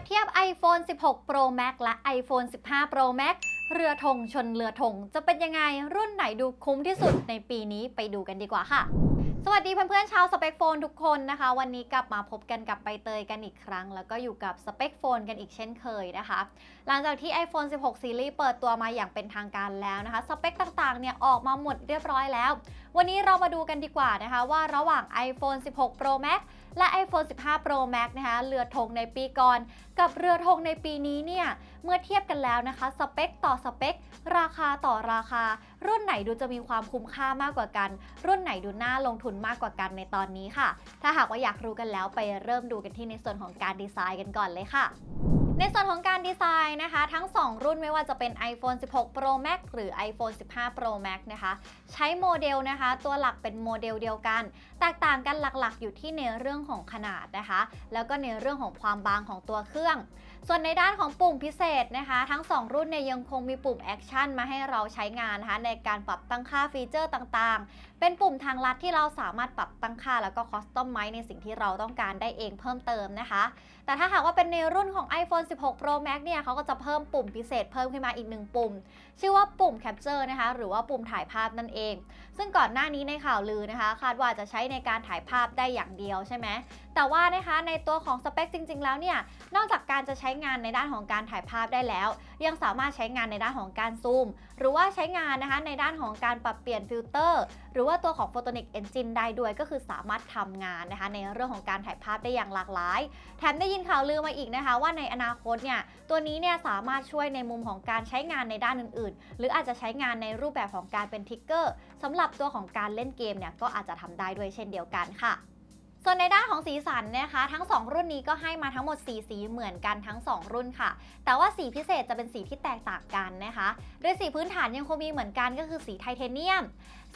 บเทียบ iPhone 16 Pro Max และ iPhone 15 Pro Max เรือธงชนเรือธงจะเป็นยังไงรุ่นไหนดูคุ้มที่สุดในปีนี้ไปดูกันดีกว่าค่ะ สวัสดีเพื่อนๆชาวสเปคโฟนทุกคนนะคะ วันนี้กลับมาพบกันกับใบเตยกันอีกครั้ง แล้วก็อยู่กับสเปคโฟนกันอีกเช่นเคยนะคะ หลังจากที่ iPhone 16 Series เปิดตัวมาอย่างเป็นทางการแล้วนะคะสเปคต่างๆเนี่ยออกมาหมดเรียบร้อยแล้ว วันนี้เรามาดูกันดีกว่านะคะ ว่าระหว่าง iPhone 16 Pro Max และ iPhone 15 Pro Max นะคะเรือธงในปีก่อน กับเรือธงในปีนี้เนี่ยเมื่อเทียบกันแล้วนะคะสเปคต่อสเปคราคาต่อราคา รุ่นไหนดูจะมีความคุ้มค่ามากกว่ากัน รุ่นไหนดูน่าลงทุนมากกว่ากันในตอนนี้ค่ะ ถ้าหากว่าอยากรู้กันแล้วไปเริ่มดูกันที่ในส่วนของการดีไซน์กันก่อนเลยค่ะในส่วนของการดีไซน์นะคะ ทั้ง 2 รุ่นไม่ว่าจะเป็น iPhone 16 Pro Max หรือ iPhone 15 Pro Max นะคะ ใช้โมเดลนะคะ ตัวหลักเป็นโมเดลเดียวกัน แตกต่างกันหลักๆ อยู่ที่ในเรื่องของขนาดนะคะ แล้วก็ในเรื่องของความบางของตัวเครื่อง ส่วนในด้านของปุ่มพิเศษนะคะ ทั้ง 2 รุ่นเนี่ยยังคงมีปุ่มแอคชั่นมาให้เราใช้งานนะคะในการปรับตั้งค่าฟีเจอร์ต่างๆ เป็นปุ่มทางลัดที่เราสามารถปรับตั้งค่าแล้วก็คอสตอมไมในสิ่งที่เราต้องการได้เองเพิ่มเติมนะคะ แต่ถ้าหากว่าเป็นในรุ่นของ iPhone 16 Pro Max เนี่ยเขาก็จะเพิ่มปุ่มพิเศษเพิ่มขึ้นมาอีกหนึ่งปุ่ม ชื่อว่าปุ่ม Capture นะคะ หรือว่าปุ่มถ่ายภาพนั่นเอง ซึ่งก่อนหน้านี้ในข่าวลือนะคะ คาดว่าจะใช้ในการถ่ายภาพได้อย่างเดียวใช่ไหมแต่ว่านะคะในตัวของสเปคจริง ๆ แล้วเนี่ย นอกจากการจะใช้งานในด้านของการถ่ายภาพได้แล้ว ยังสามารถใช้งานในด้านของการซูม หรือว่าใช้งานนะคะในด้านของการปรับเปลี่ยนฟิลเตอร์ หรือว่าตัวของ Photonic Engine ได้ด้วยก็คือสามารถทำงานนะคะในเรื่องของการถ่ายภาพได้อย่างหลากหลาย แถมได้ยินข่าวลือมาอีกนะคะว่าในอนาคตเนี่ยตัวนี้เนี่ยสามารถช่วยในมุมของการใช้งานในด้านอื่น ๆ หรืออาจจะใช้งานในรูปแบบของการเป็นทิกเกอร์สำหรับตัวของการเล่นเกมเนี่ยก็อาจจะทำได้ด้วยเช่นเดียวกันค่ะ ส่วนในด้านของสีสันนะคะ ทั้ง 2 รุ่นนี้ก็ให้มาทั้งหมด 4 สีเหมือนกันทั้ง 2 รุ่นค่ะ แต่ว่าสีพิเศษจะเป็นสีที่แตกต่างกันนะคะโดยสีพื้นฐานยังคงมีเหมือนกันก็คือสีไทเทเนียม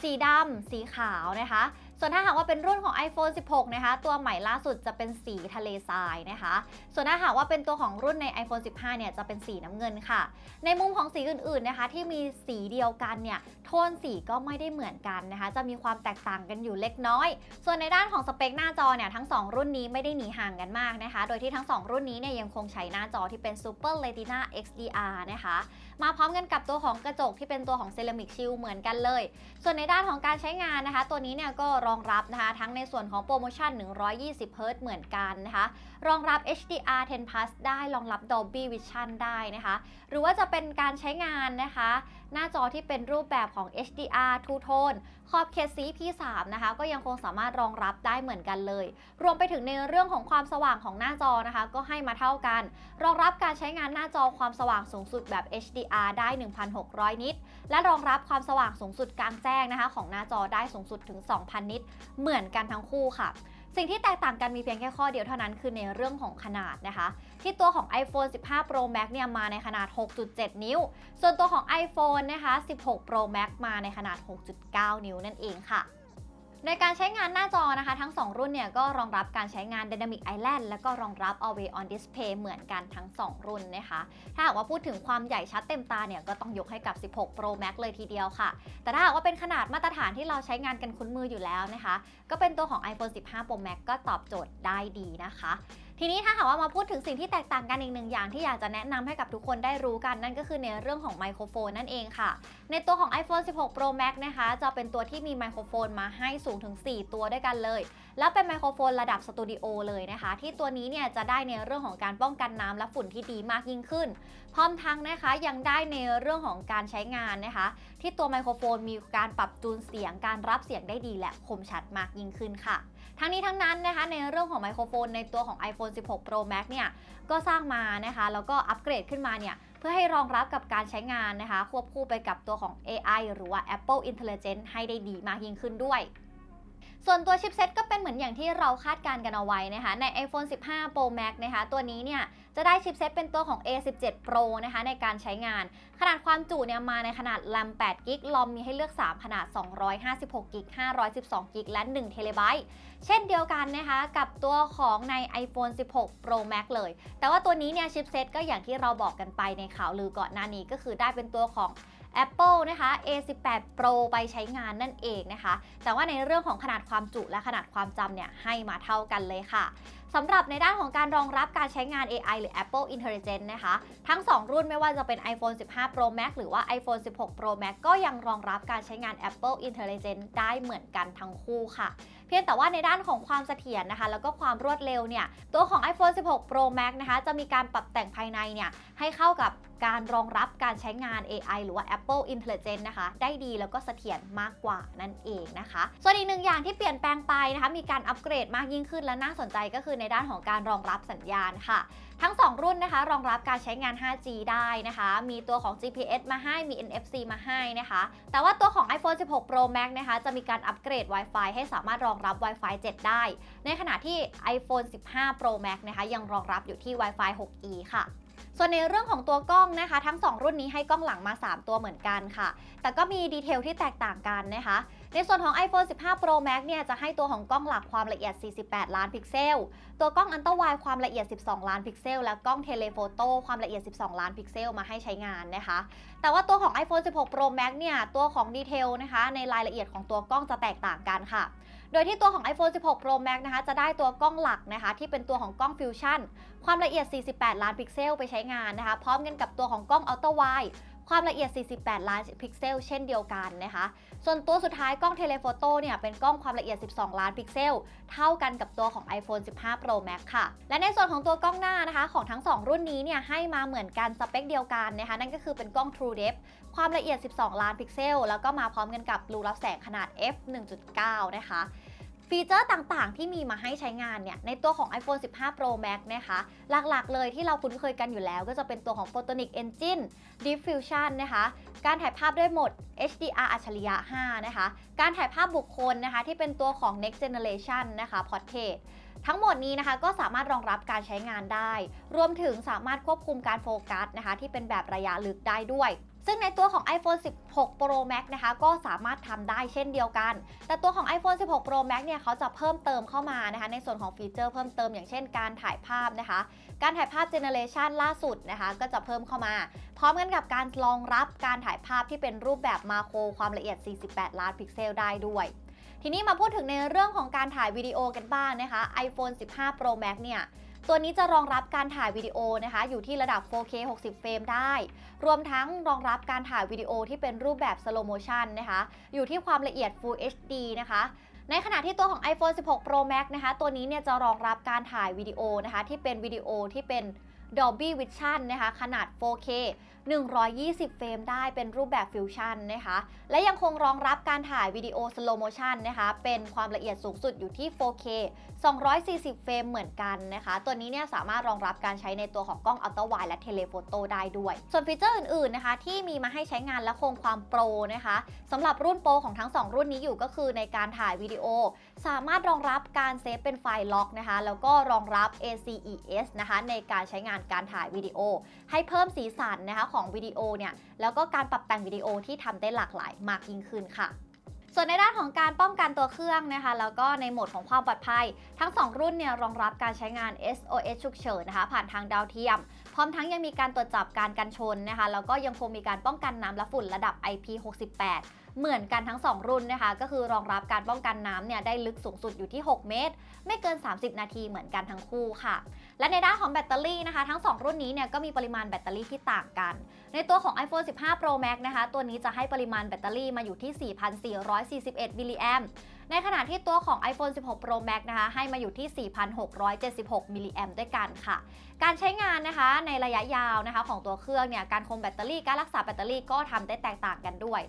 สีดำสีขาวนะคะ ส่วนถ้าหากว่าเป็นรุ่นของ iPhone 16 นะคะ ตัวใหม่ล่าสุดจะเป็นสีทะเลทรายนะคะ ส่วนถ้าหากว่าเป็นตัวของรุ่นใน iPhone 15 เนี่ยจะเป็นสีน้ำเงินค่ะ ในมุมของสีอื่นๆนะคะที่มีสีเดียวกันเนี่ยโทนสีก็ไม่ได้เหมือนกันนะคะ จะมีความแตกต่างกันอยู่เล็กน้อย ส่วนในด้านของสเปคหน้าจอเนี่ยทั้ง 2 รุ่นนี้ไม่ได้หนีห่างกันมากนะคะ โดยที่ทั้ง 2 รุ่นนี้เนี่ยยังคงใช้หน้าจอที่เป็น Super Retina XDR นะคะ มาพร้อมกันกับตัวของกระจกที่เป็นตัวของเซรามิกชิลเหมือนกันเลย ส่วนในด้านของการใช้งานนะคะ ตัวนี้เนี่ยก็รองรับนะคะ ทั้งในส่วนของโปรโมชั่น 120 Hz เหมือนกันนะคะ รองรับ HDR 10 plus ได้รองรับ Dolby Vision ได้นะคะ หรือว่าจะเป็นการใช้งานนะคะ หน้าจอที่เป็นรูปแบบของ HDR Two Tone ขอบเขตสี P3 นะคะ ก็ยังคงสามารถรองรับได้เหมือนกันเลย รวมไปถึงในเรื่องของความสว่างของหน้าจอนะคะ ก็ให้มาเท่ากัน รองรับการใช้งานหน้าจอความสว่างสูงสุดแบบ HDR ได้ 1,600 นิตและรองรับความสว่างสูงสุดกลางแจ้งนะคะ ของหน้าจอได้สูงสุดถึง 2,000 นิตเหมือนกันทั้งคู่ค่ะ สิ่งที่แตกต่างกันมีเพียงแค่ข้อเดียวเท่านั้นคือในเรื่องของขนาดนะคะ ที่ตัวของ iPhone 15 Pro Max เนี่ยมาในขนาด 6.7 นิ้ว ส่วนตัวของ iPhone นะคะ 16 Pro Max มาในขนาด 6.9 นิ้วนั่นเองค่ะ ในการใช้งานหน้าจอนะคะ ทั้ง 2 รุ่นเนี่ยก็รองรับการใช้งาน Dynamic Island แล้วก็รองรับ Always On Display เหมือนกันทั้ง 2 รุ่นนะคะ ถ้าหากว่าพูดถึงความใหญ่ชัดเต็มตาเนี่ยก็ต้องยกให้กับ 16 Pro Max เลยทีเดียวค่ะ แต่ถ้าหากว่าเป็นขนาดมาตรฐานที่เราใช้งานกันคุ้นมืออยู่แล้วนะคะ ก็เป็นตัวของ iPhone 15 Pro Max ก็ตอบโจทย์ได้ดีนะคะ ทีนี้ถ้าหากว่ามาพูดถึงสิ่งที่แตกต่างกันอีกหนึ่งอย่างที่อยากจะแนะนำให้กับทุกคนได้รู้กันนั่นก็คือในเรื่องของไมโครโฟนนั่นเองค่ะ ในตัวของ iPhone 16 Pro Max นะคะจะเป็นตัวที่มีไมโครโฟนมาให้สูงถึง 4 ตัวด้วยกันเลย แล้วเป็นไมโครโฟนระดับสตูดิโอเลยนะคะ ที่ตัวนี้เนี่ยจะได้ในเรื่องของการป้องกันน้ำและฝุ่นที่ดีมากยิ่งขึ้น พร้อมทั้งนะคะยังได้ในเรื่องของการใช้งานนะคะ ที่ตัวไมโครโฟนมีการปรับจูนเสียงการรับเสียงได้ดีและคมชัดมากยิ่งขึ้นค่ะ ทั้งนี้ทั้งนั้นนะคะในเรื่องของไมโครโฟนในตัวของ iPhone 16 Pro Max เนี่ยก็สร้างมานะคะแล้วก็อัปเกรดขึ้นมาเนี่ยเพื่อให้รองรับกับการใช้งานนะคะ ควบคู่ไปกับตัวของ AI หรือว่า Apple Intelligence ให้ได้ดีมากยิ่งขึ้นด้วย ส่วนตัวชิปเซ็ตก็เป็นเหมือนอย่างที่เราคาดการณ์กันเอาไว้นะคะ ใน iPhone 15 Pro Max นะคะ ตัวนี้เนี่ยจะได้ชิปเซ็ตเป็นตัวของ A17 Pro นะคะในการใช้งาน ขนาดความจุเนี่ยมาในขนาด RAM 8 g b ลอมมีให้เลือก 3 ขนาด 256 g b 512 g b และ1 t b เช่นเดียวกันนะคะกับตัวของใน iPhone 16 Pro Max เลย แต่ว่าตัวนี้เนี่ยชิปเซ็ตก็อย่างที่เราบอกกันไปในข่าวลือก่อนหน้านี้ก็คือได้เป็นตัวของ Apple นะคะ A18 Pro ไปใช้งานนั่นเองนะคะ แต่ว่าในเรื่องของขนาดความจุและขนาดความจำเนี่ยให้มาเท่ากันเลยค่ะสำหรับในด้านของการรองรับการใช้งาน AI หรือ Apple Intelligence นะคะ ทั้ง 2 รุ่นไม่ว่าจะเป็น iPhone 15 Pro Max หรือว่า iPhone 16 Pro Max ก็ยังรองรับการใช้งาน Apple Intelligence ได้เหมือนกันทั้งคู่ค่ะ เพียงแต่ว่าในด้านของความเสถียรนะคะ แล้วก็ความรวดเร็วเนี่ย ตัวของ iPhone 16 Pro Max นะคะ จะมีการปรับแต่งภายในเนี่ยให้เข้ากับการรองรับการใช้งาน AI หรือว่า Apple Intelligence นะคะ ได้ดีแล้วก็เสถียรมากกว่านั่นเองนะคะ ส่วนอีกหนึ่งอย่างที่เปลี่ยนแปลงไปนะคะ มีการอัปเกรดมากยิ่งขึ้นและน่าสนใจก็คือในด้านของการรองรับสัญญาณค่ะทั้ง 2 รุ่นนะคะ รองรับการใช้งาน 5G ได้นะคะ มีตัวของ GPS มาให้ มี NFC มาให้นะคะ แต่ว่าตัวของ iPhone 16 Pro Max นะคะ จะมีการอัปเกรด Wi-Fi ให้สามารถรองรับ Wi-Fi 7 ได้ ในขณะที่ iPhone 15 Pro Max นะคะ ยังรองรับอยู่ที่ Wi-Fi 6E ค่ะ ส่วนในเรื่องของตัวกล้องนะคะ ทั้ง 2 รุ่นนี้ให้กล้องหลังมา 3 ตัวเหมือนกันค่ะ แต่ก็มีดีเทลที่แตกต่างกันนะคะ ในส่วนของ iPhone 15 Pro Max เนี่ยจะให้ตัวของกล้องหลักความละเอียด 48 ล้านพิกเซล ตัวกล้องอันเตอร์ไวความละเอียด 12 ล้านพิกเซล และกล้องเทเลโฟโต้ความละเอียด 12 ล้านพิกเซลมาให้ใช้งานนะคะ แต่ว่าตัวของ iPhone 16 Pro Max เนี่ยตัวของดีเทลนะคะในรายละเอียดของตัวกล้องจะแตกต่างกันค่ะ โดยที่ตัวของ iPhone 16 Pro Max นะคะจะได้ตัวกล้องหลักนะคะที่เป็นตัวของกล้องฟิวชั่นความละเอียด 48 ล้านพิกเซลไปใช้งานนะคะ พร้อมกันกับตัวของกล้องอัลตร้าไวความละเอียด 48 ล้านพิกเซล เช่นเดียวกันนะคะ ส่วนตัวสุดท้ายกล้องเทเลโฟโต้เนี่ยเป็นกล้องความละเอียด 12 ล้านพิกเซล เท่ากันกับตัวของ iPhone 15 Pro Max ค่ะ และในส่วนของตัวกล้องหน้านะคะของทั้ง 2 รุ่นนี้เนี่ยให้มาเหมือนกันสเปคเดียวกันนะคะ นั่นก็คือเป็นกล้อง True Depth ความละเอียด 12 ล้านพิกเซล แล้วก็มาพร้อมกันกับรูรับแสงขนาด f 1.9 นะคะ ฟีเจอร์ต่างๆ ที่มีมาให้ใช้งานเนี่ยในตัวของ iPhone 15 Pro Max นะคะหลักๆ เลยที่เราคุ้นเคยกันอยู่แล้ว ก็จะเป็นตัวของ Photonic Engine Deep Fusion นะคะการถ่ายภาพด้วยโหมด HDR อัจฉริยะ 5 นะคะ การถ่ายภาพบุคคลนะคะที่เป็นตัวของ Next Generation นะคะ Portrait ทั้งหมดนี้นะคะก็สามารถรองรับการใช้งานได้ รวมถึงสามารถควบคุมการโฟกัสนะคะที่เป็นแบบระยะลึกได้ด้วย ซึ่งในตัวของ iPhone 16 Pro Max นะคะ ก็สามารถทำได้เช่นเดียวกัน แต่ตัวของ iPhone 16 Pro Max เนี่ยเขาจะเพิ่มเติมเข้ามานะคะ ในส่วนของฟีเจอร์เพิ่มเติมอย่างเช่นการถ่ายภาพนะคะ การถ่ายภาพเจเนเรชันล่าสุดนะคะ ก็จะเพิ่มเข้ามา พร้อมกันกับการรองรับการถ่ายภาพที่เป็นรูปแบบมาโครความละเอียด 48 ล้านพิกเซลได้ด้วยทีนี้มาพูดถึงในเรื่องของการถ่ายวิดีโอกันบ้างนะคะ iPhone 15 Pro Max เนี่ย ตัวนี้จะรองรับการถ่ายวิดีโอนะคะ อยู่ที่ระดับ 4K 60 เฟรมได้ รวมทั้งรองรับการถ่ายวิดีโอที่เป็นรูปแบบสโลโมชันนะคะ อยู่ที่ความละเอียด Full HD นะคะในขณะที่ตัวของ iPhone 16 Pro Max นะคะ ตัวนี้เนี่ยจะรองรับการถ่ายวิดีโอนะคะ ที่เป็นวิดีโอที่เป็น Dolby Vision นะคะขนาด 4K 120 เฟรมได้เป็นรูปแบบฟิวชั่นนะคะ และยังคงรองรับการถ่ายวิดีโอ slow motion นะคะ เป็นความละเอียดสูงสุดอยู่ที่ 4K 240 เฟรมเหมือนกันนะคะ ตัวนี้เนี่ยสามารถรองรับการใช้ในตัวของกล้องอัลตร้าไวด์และเทเลโฟโต้ได้ด้วย ส่วนฟีเจอร์อื่นๆนะคะ ที่มีมาให้ใช้งานและคงความโปรนะคะสำหรับรุ่นโปรของทั้ง 2 รุ่นนี้อยู่ก็คือในการถ่ายวิดีโอสามารถรองรับการเซฟเป็นไฟล์ล็อกนะคะ แล้วก็รองรับ ACES นะคะในการใช้งานการถ่ายวิดีโอ ให้เพิ่มสีสันนะคะของวิดีโอเนี่ย แล้วก็การปรับแต่งวิดีโอที่ทำได้หลากหลายมากยิ่งขึ้นค่ะส่วนในด้านของการป้องกันตัวเครื่องนะคะ แล้วก็ในโหมดของความปลอดภัย ทั้ง 2 รุ่นเนี่ยรองรับการใช้งาน SOS ฉุกเฉินนะคะ ผ่านทางดาวเทียม พร้อมทั้งยังมีการตรวจจับการกันชนนะคะ แล้วก็ยังคงมีการป้องกันน้ำและฝุ่นระดับ IP68 เหมือนกันทั้ง 2 รุ่นนะคะ ก็คือรองรับการป้องกันน้ำเนี่ยได้ลึกสูงสุดอยู่ที่ 6 เมตร ไม่เกิน 30 นาทีเหมือนกันทั้งคู่ค่ะ และในด้านของแบตเตอรี่นะคะ ทั้ง 2 รุ่นนี้เนี่ยก็มีปริมาณแบตเตอรี่ที่ต่างกัน ในตัวของ iPhone 15 Pro Max นะคะ ตัวนี้จะให้ปริมาณแบตเตอรี่มาอยู่ที่ 4,441มิลลิแอม ในขณะที่ตัวของ iPhone 16 Pro Max นะคะ ให้มาอยู่ที่ 4,676มิลลิแอมด้วยกันค่ะ การใช้งานนะคะในระยะยาวนะคะของตัวเครื่องเนี่ย การคงแบตเตอรี่ การรักษาแบตเตอรี่ก็ทำได้แตกต่างกันด้วย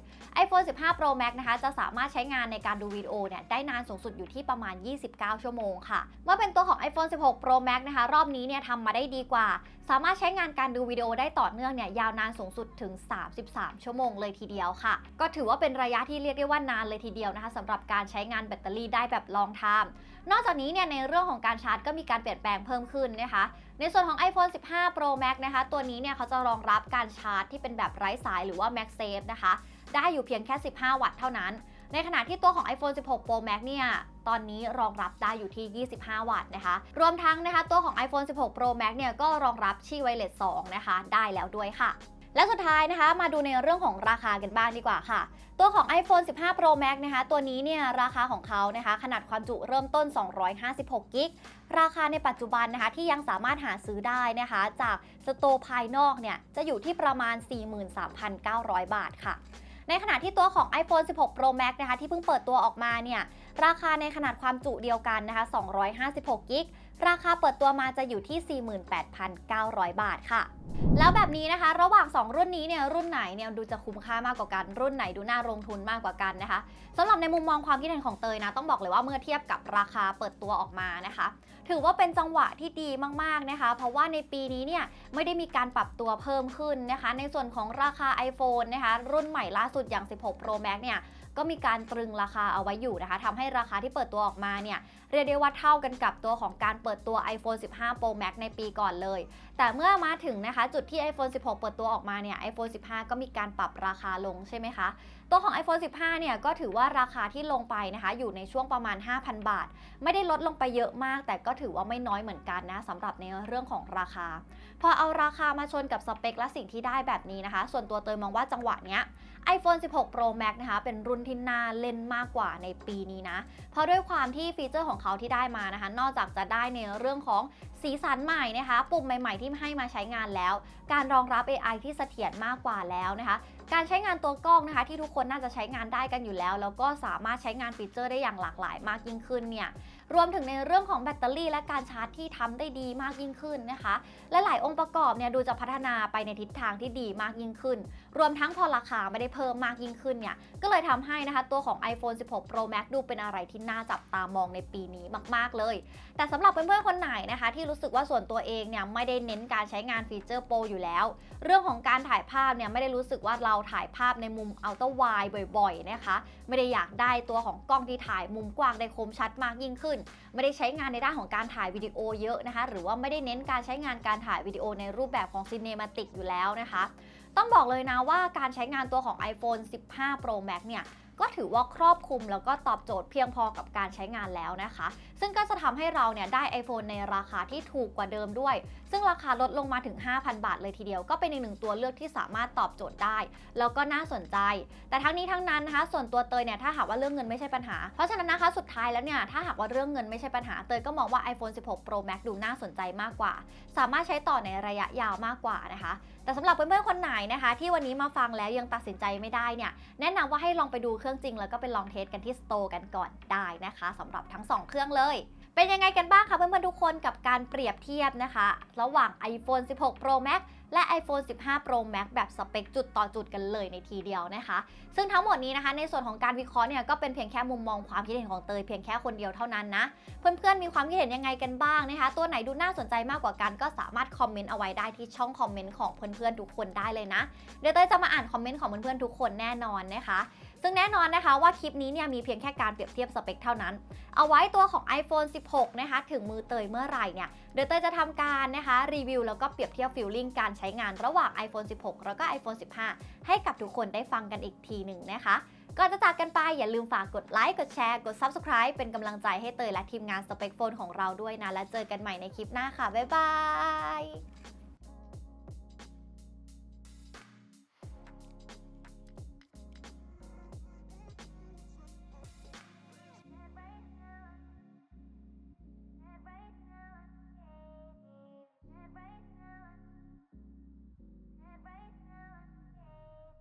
iPhone 15 Pro Max นะคะ จะสามารถใช้งานในการดูวิดีโอเนี่ย ได้นานสูงสุดอยู่ที่ประมาณ 29 ชั่วโมงค่ะ เมื่อเป็นตัวของ iPhone 16 Pro Max นะคะ รอบนี้เนี่ยทำมาได้ดีกว่า สามารถใช้งานการดูวิดีโอได้ต่อเนื่องเนี่ย ยาวนานสูงสุดถึง 33 ชั่วโมงเลยทีเดียวค่ะ ก็ถือว่าเป็นระยะที่เรียกได้ว่านานเลยทีเดียวนะคะสำหรับการใช้งานแบตเตอรี่ได้แบบลองไทม์นอกจากนี้เนี่ยในเรื่องของการชาร์จก็มีการเปลี่ยนแปลงเพิ่มขึ้นนะคะ ในส่วนของ iPhone 15 Pro Max นะคะ ตัวนี้เนี่ยเขาจะรองรับการชาร์จที่เป็นแบบไร้สายหรือว่า MagSafe นะคะ ได้อยู่เพียงแค่ 15 วัตต์เท่านั้น ในขณะที่ตัวของ iPhone 16 Pro Max เนี่ยตอนนี้รองรับได้อยู่ที่ 25 วัตต์นะคะ รวมทั้งนะคะตัวของ iPhone 16 Pro Max เนี่ยก็รองรับชีไวเลส2นะคะ ได้แล้วด้วยค่ะ และสุดท้ายนะคะมาดูในเรื่องของราคากันบ้างดีกว่าค่ะ ตัวของ iPhone 15 Pro Max นะคะ ตัวนี้เนี่ยราคาของเขานะคะ ขนาดความจุเริ่มต้น 256กิกราคาในปัจจุบันนะคะที่ยังสามารถหาซื้อได้นะคะ จากสโตร์ภายนอกเนี่ยจะอยู่ที่ประมาณ 43,900 บาทค่ะในขณะที่ตัวของ iPhone 16 Pro Max นะคะที่เพิ่งเปิดตัวออกมาเนี่ยราคาในขนาดความจุเดียวกันนะคะ256กิก ราคาเปิดตัวมาจะอยู่ที่ 48,900 บาทค่ะ แล้วแบบนี้นะคะ ระหว่าง 2 รุ่นนี้เนี่ยรุ่นไหนเนี่ยดูจะคุ้มค่ามากกว่ากัน รุ่นไหนดูน่าลงทุนมากกว่ากันนะคะสำหรับในมุมมองความคิดเห็นของเตยนะ ต้องบอกเลยว่าเมื่อเทียบกับราคาเปิดตัวออกมานะคะ ถือว่าเป็นจังหวะที่ดีมากๆนะคะ เพราะว่าในปีนี้เนี่ยไม่ได้มีการปรับตัวเพิ่มขึ้นนะคะ ในส่วนของราคา iPhone นะคะรุ่นใหม่ล่าสุดอย่าง 16 Pro Max เนี่ย ก็มีการตรึงราคาเอาไว้อยู่นะคะทำให้ราคาที่เปิดตัวออกมาเนี่ยเรียกได้ว่าเท่ากันกับตัวของการเปิดตัว iPhone 15 Pro Max ในปีก่อนเลย แต่เมื่อมาถึงนะคะ จุดที่ iPhone 16 เปิดตัวออกมาเนี่ย iPhone 15 ก็มีการปรับราคาลงใช่ไหมคะ ตัวของ iPhone 15 เนี่ยก็ถือว่าราคาที่ลงไปนะคะ อยู่ในช่วงประมาณ 5,000 บาท ไม่ได้ลดลงไปเยอะมาก แต่ก็ถือว่าไม่น้อยเหมือนกันนะสำหรับในเรื่องของราคา พอเอาราคามาชนกับสเปคและสิ่งที่ได้แบบนี้นะคะ ส่วนตัวเตยมองว่าจังหวะเนี้ย iPhone 16 Pro Max นะคะเป็นรุ่นที่น่าเล่นมากกว่าในปีนี้นะ เพราะด้วยความที่ฟีเจอร์ของเขาที่ได้มานะคะ นอกจากจะได้ในเรื่องของสีสันใหม่นะคะ ปุ่มใหม่ๆที่ให้มาใช้งานแล้ว การรองรับ AI ที่เสถียรมากกว่าแล้วนะคะ การใช้งานตัวกล้องนะคะ ที่ทุกคนน่าจะใช้งานได้กันอยู่แล้ว แล้วก็สามารถใช้งานฟีเจอร์ได้อย่างหลากหลายมากยิ่งขึ้นเนี่ย รวมถึงในเรื่องของแบตเตอรี่และการชาร์จที่ทำได้ดีมากยิ่งขึ้นนะคะ และหลายองค์ประกอบเนี่ยดูจะพัฒนาไปในทิศทางที่ดีมากยิ่งขึ้น รวมทั้งพอราคาไม่ได้เพิ่มมากยิ่งขึ้นเนี่ยก็เลยทำให้นะคะตัวของ iPhone 16 Pro Max ดูเป็นอะไรที่น่าจับตามองในปีนี้มาก ๆ เลย แต่สำหรับเพื่อนๆคนไหนนะคะ ที่รู้สึกว่าส่วนตัวเองเนี่ยไม่ได้เน้นการใช้งานฟีเจอร์โปรอยู่แล้ว เรื่องของการถ่ายภาพเนี่ยไม่ได้รู้สึกว่าเราถ่ายภาพในมุมอัลตร้าไวด์บ่อย ๆ นะคะ ไม่ได้อยากได้ตัวของกล้องที่ถ่ายมุมกว้างได้คมชัดมากยิ่งขึ้นไม่ได้ใช้งานในด้านของการถ่ายวิดีโอเยอะนะคะ หรือว่าไม่ได้เน้นการใช้งานการถ่ายวิดีโอในรูปแบบของซีเนมาติกอยู่แล้วนะคะ ต้องบอกเลยนะว่าการใช้งานตัวของ iPhone 15 Pro Max เนี่ย ก็ถือว่าครอบคลุมแล้วก็ตอบโจทย์เพียงพอกับการใช้งานแล้วนะคะ ซึ่งก็จะทำให้เราเนี่ยได้ iPhone ในราคาที่ถูกกว่าเดิมด้วย ซึ่งราคาลดลงมาถึง 5,000 บาทเลยทีเดียว ก็เป็นอีกหนึ่งตัวเลือกที่สามารถตอบโจทย์ได้ แล้วก็น่าสนใจ แต่ทั้งนี้ทั้งนั้นนะคะ ส่วนตัวเตยเนี่ยถ้าหากว่าเรื่องเงินไม่ใช่ปัญหา เพราะฉะนั้นนะคะสุดท้ายแล้วเนี่ยถ้าหากว่าเรื่องเงินไม่ใช่ปัญหา เตยก็มองว่า iPhone 16 Pro Max ดูน่าสนใจมากกว่า สามารถใช้ต่อในระยะยาวมากกว่านะคะ แต่สำหรับเพื่อนๆคนไหนนะคะ ที่วันนี้มาฟังแล้วยังตัดสินใจไม่ได้เนี่ยแนะนำว่าให้ลองไปดูเครื่องจริง แล้วก็ไปลองเทสกันที่สโตร์กันก่อนได้นะคะสำหรับทั้ง 2 เครื่องเลยเป็นยังไงกันบ้างคะเพื่อนๆทุกคนกับการเปรียบเทียบนะคะ ระหว่าง iPhone 16 Pro Max และ iPhone 15 Pro Max แบบสเปคจุดต่อจุดกันเลยในทีเดียวนะคะ ซึ่งทั้งหมดนี้นะคะในส่วนของการวิเคราะห์เนี่ยก็เป็นเพียงแค่มุมมองความคิดเห็นของเตยเพียงแค่คนเดียวเท่านั้นนะ เพื่อนๆมีความคิดเห็นยังไงกันบ้างนะคะ ตัวไหนดูน่าสนใจมากกว่ากันก็สามารถคอมเมนต์เอาไว้ได้ที่ช่องคอมเมนต์ของเพื่อนๆทุกคนได้เลยนะ เดี๋ยวเตยจะมาอ่านคอมเมนต์ของเพื่อนๆทุกคนแน่นอนนะคะ ซึ่งแน่นอนนะคะว่าคลิปนี้เนี่ยมีเพียงแค่การเปรียบเทียบสเปคเท่านั้น เอาไว้ตัวของ iPhone 16 นะคะถึงมือเตยเมื่อไหร่เนี่ยเดี๋ยวเตยจะทำการนะคะรีวิวแล้วก็เปรียบเทียบฟิลลิ่งการใช้งานระหว่าง iPhone 16 แล้วก็ iPhone 15 ให้กับทุกคนได้ฟังกันอีกทีหนึ่งนะคะก่อนจะจากกันไปอย่าลืมฝากกดไลค์กดแชร์กด Subscribe เป็นกำลังใจให้เตยและทีมงานสเปคโฟนของเราด้วยนะ และเจอกันใหม่ในคลิปหน้าค่ะ บ๊ายบาย